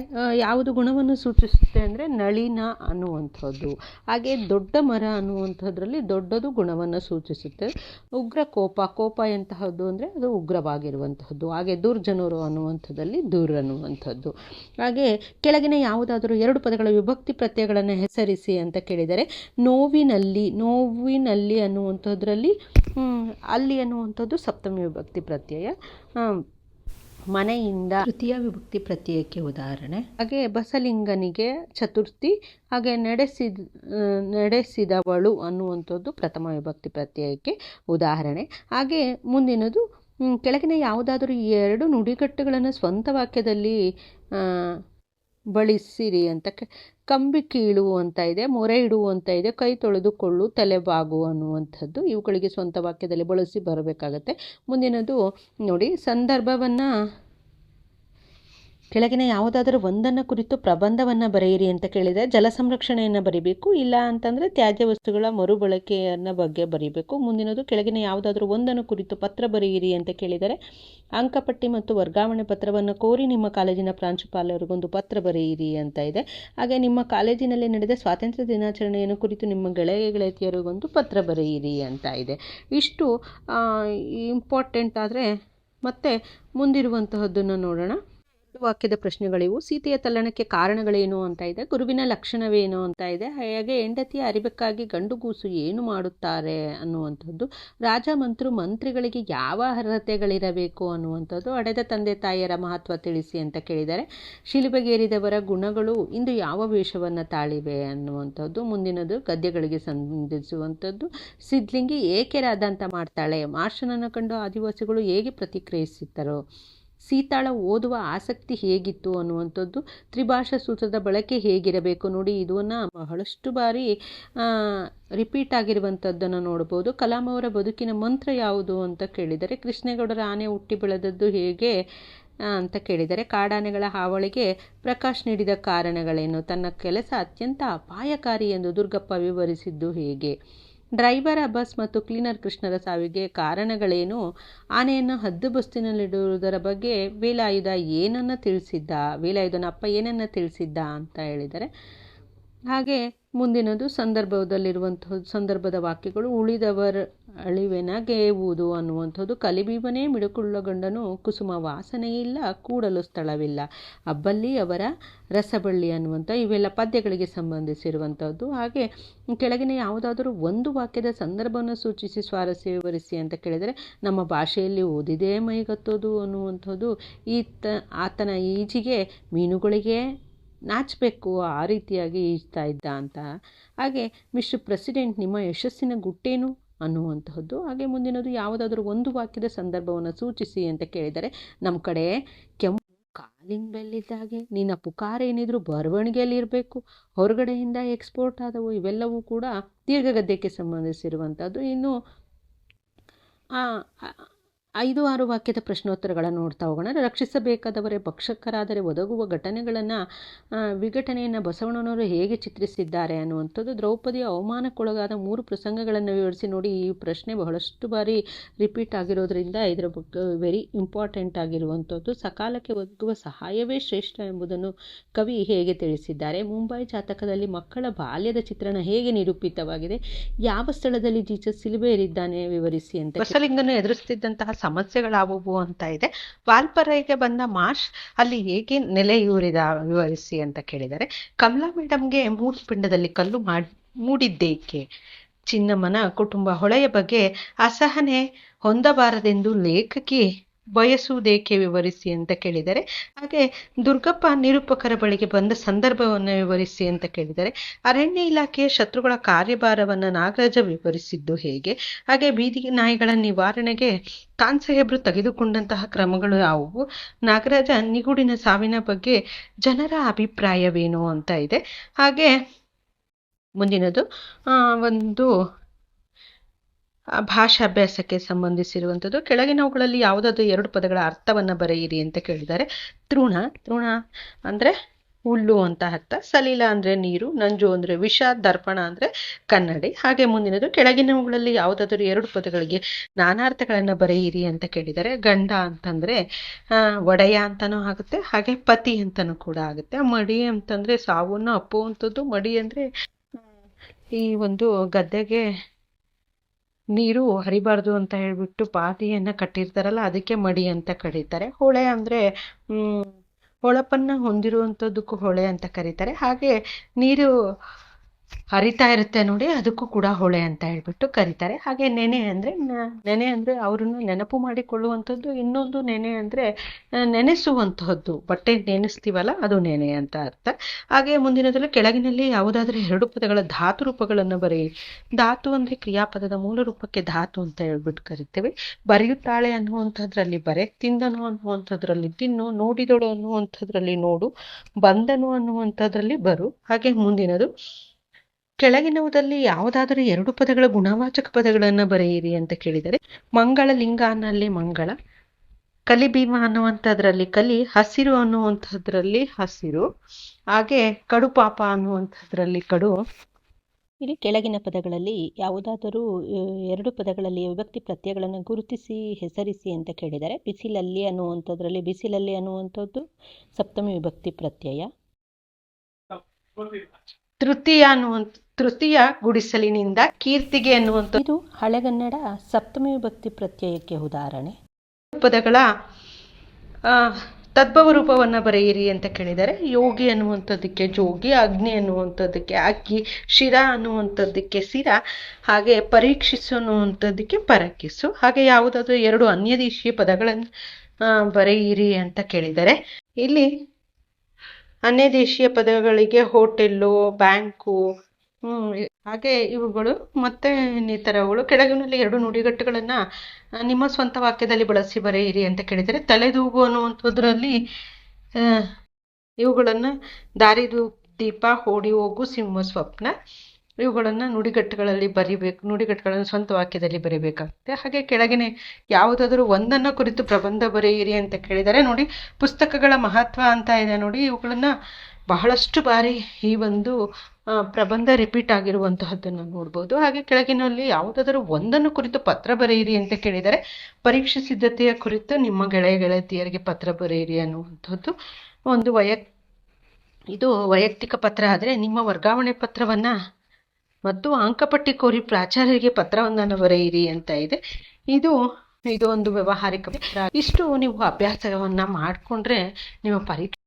ಯಾವುದು ಗುಣವನ್ನು ಸೂಚಿಸುತ್ತೆ ಅಂದರೆ ನಳಿನ ಅನ್ನುವಂಥದ್ದು. ಹಾಗೆ ದೊಡ್ಡ ಮರ ಅನ್ನುವಂಥದ್ರಲ್ಲಿ ದೊಡ್ಡದು ಗುಣವನ್ನು ಸೂಚಿಸುತ್ತೆ. ಉಗ್ರ ಕೋಪ ಕೋಪ ಎಂತಹದ್ದು ಅಂದರೆ ಅದು ಉಗ್ರವಾಗಿರುವಂತಹದ್ದು ಹಾಗೆ ದುರ್ಜನರು ಅನ್ನುವಂಥದ್ದಲ್ಲಿ ದುರ್ ಅನ್ನುವಂಥದ್ದು. ಹಾಗೆ ಕೆಳಗಿನ ಯಾವುದಾದರೂ ಎರಡು ಪದಗಳ ವಿಭಕ್ತಿ ಪ್ರತ್ಯಯಗಳನ್ನು ಹೆಸರಿಸಿ ಅಂತ ಕೇಳಿದರೆ, ನೋವಿನಲ್ಲಿ ನೋವಿನಲ್ಲಿ ಅನ್ನುವಂಥದ್ರಲ್ಲಿ ಅಲ್ಲಿ ಅನ್ನುವಂಥದ್ದು ಸಪ್ತಮಿ ವಿಭಕ್ತಿ ಪ್ರತ್ಯಯ. ಮನೆಯಿಂದ ತೃತೀಯ ವಿಭಕ್ತಿ ಪ್ರತ್ಯಯಕ್ಕೆ ಉದಾಹರಣೆ. ಹಾಗೆ ಬಸಲಿಂಗನಿಗೆ ಚತುರ್ಥಿ ಹಾಗೆ ನಡೆಸಿದ ನಡೆಸಿದವಳು ಅನ್ನುವಂಥದ್ದು ಪ್ರಥಮ ವಿಭಕ್ತಿ ಪ್ರತ್ಯಯಕ್ಕೆ ಉದಾಹರಣೆ. ಹಾಗೆ ಮುಂದಿನದು ಕೆಳಗಿನ ಯಾವುದಾದರೂ ಎರಡು ನುಡಿಗಟ್ಟುಗಳನ್ನು ಸ್ವಂತ ವಾಕ್ಯದಲ್ಲಿ ಬಳಸಿರಿ ಅಂತ ಕಂಬಿ ಕೀಳು ಅಂತ ಇದೆ, ಮೊರೆ ಇಡು ಅಂತ ಇದೆ, ಕೈ ತೊಳೆದುಕೊಳ್ಳು ತಲೆಬಾಗು ಅನ್ನುವಂಥದ್ದು ಇವುಗಳಿಗೆ ಸ್ವಂತ ವಾಕ್ಯದಲ್ಲಿ ಬಳಸಿ ಬರಬೇಕಾಗತ್ತೆ. ಮುಂದಿನದು ನೋಡಿ, ಸಂದರ್ಭವನ್ನು ಕೆಳಗಿನ ಯಾವುದಾದರೂ ಒಂದನ್ನು ಕುರಿತು ಪ್ರಬಂಧವನ್ನು ಬರೆಯಿರಿ ಅಂತ ಕೇಳಿದರೆ ಜಲ ಸಂರಕ್ಷಣೆಯನ್ನು ಬರೀಬೇಕು, ಇಲ್ಲ ಅಂತಂದರೆ ತ್ಯಾಜ್ಯ ವಸ್ತುಗಳ ಮರುಬಳಕೆಯನ್ನು ಬಗ್ಗೆ ಬರೀಬೇಕು. ಮುಂದಿನದು ಕೆಳಗಿನ ಯಾವುದಾದ್ರೂ ಒಂದನ್ನು ಕುರಿತು ಪತ್ರ ಬರೆಯಿರಿ ಅಂತ ಕೇಳಿದರೆ ಅಂಕಪಟ್ಟಿ ಮತ್ತು ವರ್ಗಾವಣೆ ಪತ್ರವನ್ನು ಕೋರಿ ನಿಮ್ಮ ಕಾಲೇಜಿನ ಪ್ರಾಂಶುಪಾಲರಿಗೊಂದು ಪತ್ರ ಬರೆಯಿರಿ ಅಂತ ಇದೆ. ಹಾಗೆ ನಿಮ್ಮ ಕಾಲೇಜಿನಲ್ಲಿ ನಡೆದ ಸ್ವಾತಂತ್ರ್ಯ ದಿನಾಚರಣೆಯನ್ನು ಕುರಿತು ನಿಮ್ಮ ಗೆಳೆಯ ಗೆಳತಿಯರಿಗೊಂದು ಪತ್ರ ಬರೆಯಿರಿ ಅಂತ ಇದೆ. ಇಷ್ಟು ಇಂಪಾರ್ಟೆಂಟ್ ಆದರೆ ಮತ್ತೆ ಮುಂದಿರುವಂತಹದ್ದನ್ನು ನೋಡೋಣ. ವಾಕ್ಯದ ಪ್ರಶ್ನೆಗಳಿವು. ಸೀತೆಯ ತಲ್ಲಣಕ್ಕೆ ಕಾರಣಗಳೇನು ಅಂತ ಇದೆ. ಗುರುವಿನ ಲಕ್ಷಣವೇನು ಅಂತ ಇದೆ. ಹಾಗೆ ಹೆಂಡತಿಯ ಅರಿಬೇಕಾಗಿ ಗಂಡುಗೂಸು ಏನು ಮಾಡುತ್ತಾರೆ ಅನ್ನುವಂಥದ್ದು. ರಾಜ ಮಂತ್ರು ಮಂತ್ರಿಗಳಿಗೆ ಯಾವ ಅರ್ಹತೆಗಳಿರಬೇಕು ಅನ್ನುವಂಥದ್ದು. ಅಡೆದ ತಂದೆ ತಾಯಿಯರ ಮಹತ್ವ ತಿಳಿಸಿ ಅಂತ ಕೇಳಿದರೆ, ಶಿಲುಬೆಗೇರಿದವರ ಗುಣಗಳು ಇಂದು ಯಾವ ವೇಷವನ್ನು ತಾಳಿವೆ ಅನ್ನುವಂಥದ್ದು. ಮುಂದಿನದು ಗದ್ಯಗಳಿಗೆ ಸಂಬಂಧಿಸುವಂಥದ್ದು. ಸಿದ್ಲಿಂಗಿ ಏಕೆ ರಾದಂತ ಮಾಡ್ತಾಳೆ? ಮಾರ್ಷನನ್ನು ಕಂಡು ಆದಿವಾಸಿಗಳು ಹೇಗೆ ಪ್ರತಿಕ್ರಿಯಿಸಿದ್ದರು? ಸೀತಾಳ ಓದುವ ಆಸಕ್ತಿ ಹೇಗಿತ್ತು ಅನ್ನುವಂಥದ್ದು ತ್ರಿಭಾಷಾ ಸೂತ್ರದ ಬಳಕೆ ಹೇಗಿರಬೇಕು ನೋಡಿ ಇದನ್ನು ಬಹಳಷ್ಟು ಬಾರಿ ರಿಪೀಟ್ ಆಗಿರುವಂಥದ್ದನ್ನು ನೋಡ್ಬೋದು. ಕಲಾಂ ಅವರ ಬದುಕಿನ ಮಂತ್ರ ಯಾವುದು ಅಂತ ಕೇಳಿದರೆ ಕೃಷ್ಣೇಗೌಡರ ಆನೆ ಹುಟ್ಟಿ ಬೆಳೆದದ್ದು ಹೇಗೆ ಅಂತ ಕೇಳಿದರೆ, ಕಾಡಾನೆಗಳ ಹಾವಳಿಗೆ ಪ್ರಕಾಶ್ ನೀಡಿದ ಕಾರಣಗಳೇನು? ತನ್ನ ಕೆಲಸ ಅತ್ಯಂತ ಅಪಾಯಕಾರಿ ಎಂದು ದುರ್ಗಪ್ಪ ವಿವರಿಸಿದ್ದು ಹೇಗೆ? ಡ್ರೈವರ್ ಬಸ್ ಮತ್ತು ಕ್ಲೀನರ್ ಕೃಷ್ಣರ ಸಾವಿಗೆ ಕಾರಣಗಳೇನು? ಆನೆಯನ್ನು ಹದ್ದು ಬಸ್ತಿನಲ್ಲಿಡುವುದರ ಬಗ್ಗೆ ವೇಲಾಯುಧ ಏನನ್ನು ತಿಳಿಸಿದ್ದ? ವೇಲಾಯುಧನ ಅಪ್ಪ ಏನನ್ನು ತಿಳಿಸಿದ್ದ ಅಂತ ಹೇಳಿದರೆ ಹಾಗೆ ಮುಂದಿನದು ಸಂದರ್ಭದಲ್ಲಿರುವಂಥದ್ದು ಸಂದರ್ಭದ ವಾಕ್ಯಗಳು, ಉಳಿದವರ ಅಳಿವೆನಗೆಯುವುದು ಅನ್ನುವಂಥದ್ದು. ಕಲಿಬೀವನೇ ಮಿಡುಕುಳ್ಳಗಂಡನು ಕುಸುಮ ವಾಸನೆಯಿಲ್ಲ, ಕೂಡಲು ಸ್ಥಳವಿಲ್ಲ. ಅಬ್ಬಲ್ಲಿ ಅವರ ರಸಬಳ್ಳಿ ಅನ್ನುವಂಥ ಇವೆಲ್ಲ ಪದ್ಯಗಳಿಗೆ ಸಂಬಂಧಿಸಿರುವಂಥದ್ದು. ಹಾಗೆ ಕೆಳಗಿನ ಯಾವುದಾದರೂ ಒಂದು ವಾಕ್ಯದ ಸಂದರ್ಭವನ್ನು ಸೂಚಿಸಿ ಸ್ವಾರಸ್ಯ ವಿವರಿಸಿ ಅಂತ ಕೇಳಿದರೆ, ನಮ್ಮ ಭಾಷೆಯಲ್ಲಿ ಓದಿದೆ ಮೈಗತ್ತೋದು ಅನ್ನುವಂಥದ್ದು. ಈತ, ಆತನ ಈಜಿಗೆ ಮೀನುಗಳಿಗೆ ನಾಚಬೇಕು, ಆ ರೀತಿಯಾಗಿ ಈಜ್ತಾ ಇದ್ದ ಅಂತ. ಹಾಗೆ, ಮಿಸ್ಟರ್ ಪ್ರೆಸಿಡೆಂಟ್, ನಿಮ್ಮ ಯಶಸ್ಸಿನ ಗುಟ್ಟೇನು? ಅನ್ನುವಂತಹದ್ದು. ಹಾಗೆ ಮುಂದಿನದು, ಯಾವುದಾದ್ರೂ ಒಂದು ವಾಕ್ಯದ ಸಂದರ್ಭವನ್ನು ಸೂಚಿಸಿ ಅಂತ ಕೇಳಿದರೆ, ನಮ್ಮ ಕಡೆ ಕೆಂಪು ಕಾಲಿಂಗ್ ಬೆಲ್ಲಿದ್ದಾಗೆ ನಿನ್ನ ಪುಕಾರ ಏನಿದ್ರು ಬರವಣಿಗೆಯಲ್ಲಿ ಇರಬೇಕು ಹೊರಗಡೆಯಿಂದ ಎಕ್ಸ್ಪೋರ್ಟ್ ಆದವು, ಇವೆಲ್ಲವೂ ಕೂಡ ದೀರ್ಘಗದ್ಯಕ್ಕೆ ಸಂಬಂಧಿಸಿರುವಂಥದ್ದು ಇನ್ನು ಐದು ಆರು ವಾಕ್ಯದ ಪ್ರಶ್ನೋತ್ತರಗಳನ್ನು ನೋಡ್ತಾ ಹೋಗೋಣ. ರಕ್ಷಿಸಬೇಕಾದವರೇ ಭಕ್ಷಕರಾದರೆ ಒದಗುವ ಘಟನೆಗಳನ್ನು ವಿಘಟನೆಯನ್ನು ಬಸವಣ್ಣನವರು ಹೇಗೆ ಚಿತ್ರಿಸಿದ್ದಾರೆ ಅನ್ನುವಂಥದ್ದು, ದ್ರೌಪದಿಯ ಅವಮಾನಕ್ಕೊಳಗಾದ ಮೂರು ಪ್ರಸಂಗಗಳನ್ನು ವಿವರಿಸಿ ನೋಡಿ. ಈ ಪ್ರಶ್ನೆ ಬಹಳಷ್ಟು ಬಾರಿ ರಿಪೀಟ್ ಆಗಿರೋದ್ರಿಂದ ಇದರ ಬಗ್ಗೆ ವೆರಿ ಇಂಪಾರ್ಟೆಂಟ್ ಆಗಿರುವಂಥದ್ದು. ಸಕಾಲಕ್ಕೆ ಒದಗುವ ಸಹಾಯವೇ ಶ್ರೇಷ್ಠ ಎಂಬುದನ್ನು ಕವಿ ಹೇಗೆ ತಿಳಿಸಿದ್ದಾರೆ? ಮುಂಬೈ ಜಾತಕದಲ್ಲಿ ಮಕ್ಕಳ ಬಾಲ್ಯದ ಚಿತ್ರಣ ಹೇಗೆ ನಿರೂಪಿತವಾಗಿದೆ? ಯಾವ ಸ್ಥಳದಲ್ಲಿ ಜೀಸಸ್ ಸಿಲುಬೆ ಏರಿದ್ದಾನೆ ವಿವರಿಸಿ ಅಂತ ಬಸಲಿಂಗನ್ನು ಎದುರಿಸ್ತಿದ್ದಂತಹ ಸಮಸ್ಯೆಗಳಾವುವು ಅಂತ ಇದೆ. ವಾಲ್ಪರೈಗೆ ಬಂದ ಮಾರ್ಷ್ ಅಲ್ಲಿ ಹೇಗೆ ನೆಲೆಯೂರಿದ ವಿವರಿಸಿ ಅಂತ ಕೇಳಿದರೆ ಕಮಲಾ ಮೇಡಮ್ಗೆ ಮೂಡುಪಿಂಡದಲ್ಲಿ ಕಲ್ಲು ಮಾಡಿ ಮೂಡಿದ್ದೇಕೆ? ಚಿನ್ನಮ್ಮನ ಕುಟುಂಬ ಹೊಳೆಯ ಬಗ್ಗೆ ಅಸಹನೆ ಹೊಂದಬಾರದೆಂದು ಲೇಖಕಿ ಬಯಸುವುದೇಕೆ ವಿವರಿಸಿ ಅಂತ ಕೇಳಿದರೆ, ಹಾಗೆ ದುರ್ಗಪ್ಪ ನಿರೂಪಕರ ಬಳಿಗೆ ಬಂದ ಸಂದರ್ಭವನ್ನು ವಿವರಿಸಿ ಅಂತ ಕೇಳಿದರೆ, ಅರಣ್ಯ ಇಲಾಖೆಯ ಶತ್ರುಗಳ ಕಾರ್ಯಭಾರವನ್ನು ನಾಗರಾಜ ವಿವರಿಸಿದ್ದು ಹೇಗೆ? ಹಾಗೆ ಬೀದಿ ನಾಯಿಗಳ ನಿವಾರಣೆಗೆ ಖಾನ್ ಸಾಹೇಬ್ರು ತೆಗೆದುಕೊಂಡಂತಹ ಕ್ರಮಗಳು ಯಾವುವು? ನಾಗರಾಜ ನಿಗೂಡಿನ ಸಾವಿನ ಬಗ್ಗೆ ಜನರ ಅಭಿಪ್ರಾಯವೇನು ಅಂತ ಇದೆ. ಹಾಗೆ ಮುಂದಿನದು ಒಂದು ಭಾಷಾಭ್ಯಾಸಕ್ಕೆ ಸಂಬಂಧಿಸಿರುವಂಥದ್ದು. ಕೆಳಗಿನವುಗಳಲ್ಲಿ ಯಾವುದಾದ್ರೂ ಎರಡು ಪದಗಳ ಅರ್ಥವನ್ನು ಬರೆಯಿರಿ ಅಂತ ಕೇಳಿದ್ದಾರೆ. ತೃಣ ತೃಣ ಅಂದರೆ ಹುಲ್ಲು ಅಂತ ಅರ್ಥ. ಸಲೀಲ ಅಂದರೆ ನೀರು, ನಂಜು ಅಂದರೆ ವಿಷ, ದರ್ಪಣ ಅಂದರೆ ಕನ್ನಡಿ. ಹಾಗೆ ಮುಂದಿನದು ಕೆಳಗಿನವುಗಳಲ್ಲಿ ಯಾವುದಾದರೂ ಎರಡು ಪದಗಳಿಗೆ ನಾನಾರ್ಥಗಳನ್ನು ಬರೆಯಿರಿ ಅಂತ ಕೇಳಿದ್ದಾರೆ. ಗಂಡ ಅಂತಂದರೆ ಒಡೆಯ ಅಂತನೂ ಆಗುತ್ತೆ. ಹಾಗೆ ಪತಿ ಅಂತನೂ ಕೂಡ ಆಗುತ್ತೆ. ಮಡಿ ಅಂತಂದರೆ ಸಾವನ್ನು ಅಪ್ಪುವಂಥದ್ದು ಮಡಿ ಅಂದರೆ ಈ ಒಂದು ಗದ್ದೆಗೆ ನೀರು ಹರಿಬಾರ್ದು ಅಂತ ಹೇಳ್ಬಿಟ್ಟು ಪಾತಿಯನ್ನು ಕಟ್ಟಿರ್ತಾರಲ್ಲ, ಅದಕ್ಕೆ ಮಡಿ ಅಂತ ಕರೀತಾರೆ. ಹೊಳೆ ಅಂದರೆ ಹೊಳಪನ್ನು ಹೊಂದಿರುವಂಥದ್ದಕ್ಕೂ ಹೊಳೆ ಅಂತ ಕರೀತಾರೆ. ಹಾಗೆ ನೀರು ಹರಿತಾ ಇರುತ್ತೆ ನೋಡಿ, ಅದಕ್ಕೂ ಕೂಡ ಹೊಳೆ ಅಂತ ಹೇಳ್ಬಿಟ್ಟು ಕರೀತಾರೆ. ಹಾಗೆ ನೆನೆ ಅಂದ್ರೆ ನೆನೆ ಅಂದ್ರೆ ಅವರನ್ನು ನೆನಪು ಮಾಡಿಕೊಳ್ಳುವಂಥದ್ದು, ಇನ್ನೊಂದು ನೆನೆ ಅಂದ್ರೆ ನೆನೆಸುವಂತಹದ್ದು ಬಟ್ಟೆ ನೆನೆಸ್ತೀವಲ್ಲ, ಅದು ನೆನೆ ಅಂತ ಅರ್ಥ. ಹಾಗೆ ಮುಂದಿನದರಲ್ಲಿ ಕೆಳಗಿನಲ್ಲಿ ಯಾವುದಾದ್ರೂ ಎರಡು ಪದಗಳ ಧಾತು ರೂಪಗಳನ್ನು ಬರೆಯಿ ಧಾತು ಅಂದ್ರೆ ಕ್ರಿಯಾಪದದ ಮೂಲ ರೂಪಕ್ಕೆ ಧಾತು ಅಂತ ಹೇಳ್ಬಿಟ್ಟು ಕರಿತೇವೆ. ಬರೆಯುತ್ತಾಳೆ ಅನ್ನುವಂಥದ್ರಲ್ಲಿ ಬರೆ, ತಿಂದನು ಅನ್ನುವಂಥದ್ರಲ್ಲಿ ತಿನ್ನು, ನೋಡಿದಳು ಅನ್ನುವಂಥದ್ರಲ್ಲಿ ನೋಡು, ಬಂದನು ಅನ್ನುವಂಥದ್ರಲ್ಲಿ ಬರು. ಹಾಗೆ ಮುಂದಿನದು ಕೆಳಗಿನವುದಲ್ಲಿ ಯಾವುದಾದರೂ ಎರಡು ಪದಗಳ ಗುಣವಾಚಕ ಪದಗಳನ್ನು ಬರೆಯಿರಿ ಅಂತ ಕೇಳಿದರೆ ಮಂಗಳ ಲಿಂಗ ಅನ್ನಲ್ಲಿ ಮಂಗಳ ಕಲಿ ಭೀಮ ಅನ್ನುವಂಥದ್ರಲ್ಲಿ ಕಲಿ ಹಸಿರು ಅನ್ನುವಂಥದ್ರಲ್ಲಿ ಹಸಿರು ಹಾಗೆ ಕಡು ಪಾಪ ಅನ್ನುವಂಥದ್ರಲ್ಲಿ ಕಡು. ಇಲ್ಲಿ ಕೆಳಗಿನ ಪದಗಳಲ್ಲಿ ಯಾವುದಾದರೂ ಎರಡು ಪದಗಳಲ್ಲಿ ವಿಭಕ್ತಿ ಪ್ರತ್ಯಯಗಳನ್ನು ಗುರುತಿಸಿ ಹೆಸರಿಸಿ ಅಂತ ಕೇಳಿದರೆ ಬಿಸಿಲಲ್ಲಿ ಅನ್ನುವಂಥದ್ರಲ್ಲಿ ಬಿಸಿಲಲ್ಲಿ ಅನ್ನುವಂಥದ್ದು ಸಪ್ತಮಿ ವಿಭಕ್ತಿ ಪ್ರತ್ಯಯ. ತೃತೀಯ ಅನ್ನುವಂಥ ತೃತೀಯ ಗುಡಿಸಲಿನಿಂದ ಕೀರ್ತಿಗೆ ಅನ್ನುವಂಥ ಇದು ಹಳೆಗನ್ನಡ ಸಪ್ತಮಿ ವಿಭಕ್ತಿ ಪ್ರತ್ಯಯಕ್ಕೆ ಉದಾಹರಣೆ. ಪದಗಳ ತದ್ಭವ ರೂಪವನ್ನು ಬರೆಯಿರಿ ಅಂತ ಕೇಳಿದರೆ ಯೋಗಿ ಅನ್ನುವಂಥದ್ದಕ್ಕೆ ಜೋಗಿ ಅಗ್ನಿ ಅನ್ನುವಂಥದ್ದಕ್ಕೆ ಅಕ್ಕಿ ಶಿರ ಅನ್ನುವಂಥದ್ದಕ್ಕೆ ಸಿರ ಹಾಗೆ ಪರೀಕ್ಷಿಸು ಅನ್ನುವಂಥದ್ದಕ್ಕೆ ಪರಕಿಸು ಹಾಗೆ ಯಾವುದಾದ್ರೂ ಎರಡು ಅನ್ಯದೇಶೀಯ ಪದಗಳನ್ನು ಬರೆಯಿರಿ ಅಂತ ಕೇಳಿದರೆ ಇಲ್ಲಿ ಅನ್ಯದೇಶೀಯ ಪದಗಳಿಗೆ ಹೋಟೆಲ್ಲು ಬ್ಯಾಂಕು ಹಾಗೆ ಇವುಗಳು ಮತ್ತೆ ಇನ್ನಿತರವುಗಳು. ಕೆಳಗಿನಲ್ಲಿ ಎರಡು ನುಡಿಗಟ್ಟುಗಳನ್ನು ನಿಮ್ಮ ಸ್ವಂತ ವಾಕ್ಯದಲ್ಲಿ ಬಳಸಿ ಬರೆಯಿರಿ ಅಂತ ಕೇಳಿದರೆ ತಲೆದೂಗು ಅನ್ನುವಂಥದ್ರಲ್ಲಿ ಇವುಗಳನ್ನು ದಾರಿದು ದೀಪ ಓಡಿ ಹೋಗು, ಸಿಂಹ ಸ್ವಪ್ನ, ಇವುಗಳನ್ನು ನುಡಿಗಟ್ಟುಗಳಲ್ಲಿ ಬರಿಬೇಕು, ನುಡಿಗಟ್ಟುಗಳನ್ನು ಸ್ವಂತ ವಾಕ್ಯದಲ್ಲಿ ಬರೀಬೇಕಾಗುತ್ತೆ. ಹಾಗೆ ಕೆಳಗಿನ ಯಾವುದಾದರೂ ಒಂದನ್ನು ಕುರಿತು ಪ್ರಬಂಧ ಬರೆಯಿರಿ ಅಂತ ಕೇಳಿದರೆ, ನೋಡಿ, ಪುಸ್ತಕಗಳ ಮಹತ್ವ ಅಂತ ಇದೆ ನೋಡಿ, ಇವುಗಳನ್ನು ಬಹಳಷ್ಟು ಬಾರಿ ಈ ಒಂದು ಪ್ರಬಂಧ ರಿಪೀಟ್ ಆಗಿರುವಂತಹದ್ದನ್ನು ನೋಡ್ಬೋದು. ಹಾಗೆ ಕೆಳಗಿನಲ್ಲಿ ಯಾವುದಾದರೂ ಒಂದನ್ನು ಕುರಿತು ಪತ್ರ ಬರೆಯಿರಿ ಅಂತ ಕೇಳಿದರೆ, ಪರೀಕ್ಷೆ ಸಿದ್ಧತೆಯ ಕುರಿತು ನಿಮ್ಮ ಗೆಳೆಯ ಗೆಳತಿಯರಿಗೆ ಪತ್ರ ಬರೆಯಿರಿ ಅನ್ನುವಂಥದ್ದು ಒಂದು ವೈಯಕ್, ಇದು ವೈಯಕ್ತಿಕ ಪತ್ರ ಆದರೆ ನಿಮ್ಮ ವರ್ಗಾವಣೆ ಪತ್ರವನ್ನು ಮತ್ತು ಅಂಕಪಟ್ಟಿ ಕೋರಿ ಪ್ರಾಚಾರ್ಯರಿಗೆ ಪತ್ರವೊಂದನ್ನು ಬರೆಯಿರಿ ಅಂತ ಇದೆ. ಇದು ಇದು ಒಂದು ವ್ಯವಹಾರಿಕ ಪತ್ರ. ಇಷ್ಟು ನೀವು ಅಭ್ಯಾಸವನ್ನು ಮಾಡಿಕೊಂಡ್ರೆ ನಿಮ್ಮ ಪರೀಕ್ಷೆ